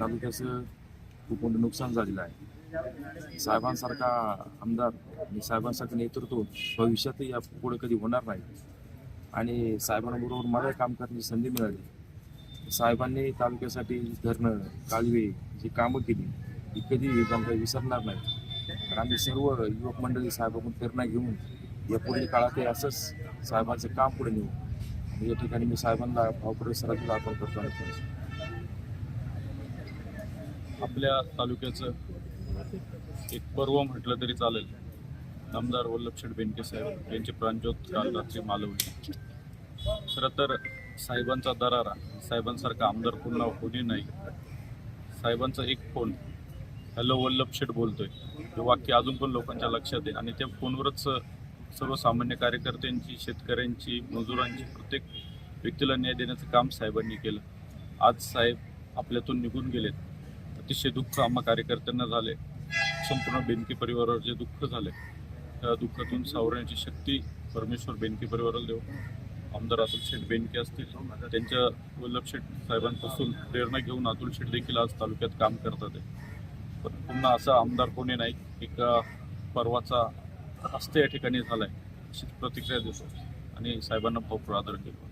तालुक्याचं खूप मोठं नुकसान झालेलं आहे. साहेबांसारखा आमदार आणि साहेबांसारखं नेतृत्व भविष्यातही या पुढे कधी होणार नाही. आणि साहेबांबरोबर मला काम करण्याची संधी मिळाली. साहेबांनी तालुक्यासाठी धरणं कालवे जी कामं केली ती कधी आमच्या विसरणार नाही. तर आम्ही सर्व युवक मंडळी साहेबांकडून प्रेरणा घेऊन या पुढील काळातही असंच साहेबांचं काम पुढे नेऊ. या ठिकाणी मी साहेबांना भावपुरस्कारातून अर्पण करतो. आपल्या तालुक्याचं एक पर्व म्हटलं तरी चालेल. आमदार वल्लभशेठ बेनके साहेब यांची प्राणज्योत काल रात्री मालवली. खरं तर साहेबांचा दरारा साहेबांसारखा आमदार पुन्हा कोणी नाही. साहेबांचा एक फोन हॅलो वल्लभशेठ बोलतोय. हे वाक्य अजून पण लोकांच्या लक्षात आहे आणि त्या फोनवरच सर्वसामान्य कार्यकर्त्यांची शेतकऱ्यांची मजुरांची प्रत्येक व्यक्तीला न्याय देण्याचं काम साहेबांनी केलं. आज साहेब आपल्यातून निघून गेलेत. अतिशय दुःख आम्हा कार्यकर्त्यांना झाले. संपूर्ण बेनके परिवारावर जे दुःख झाले त्या दुःखातून सावरण्याची शक्ती परमेश्वर बेनके परिवाराला देऊ आमदार अतुल शेठ बेनके असतील त्यांच्या वल्लभ शेठ साहेबांपासून प्रेरणा घेऊन अतुल शेठ देखील आज तालुक्यात काम करतात पण पुन्हा असा आमदार कोणी नाही एक पर्वाचा हस्ते या ठिकाणी झाला आहे अशी प्रतिक्रिया देतो. आणि साहेबांना भरपूर आदर केला.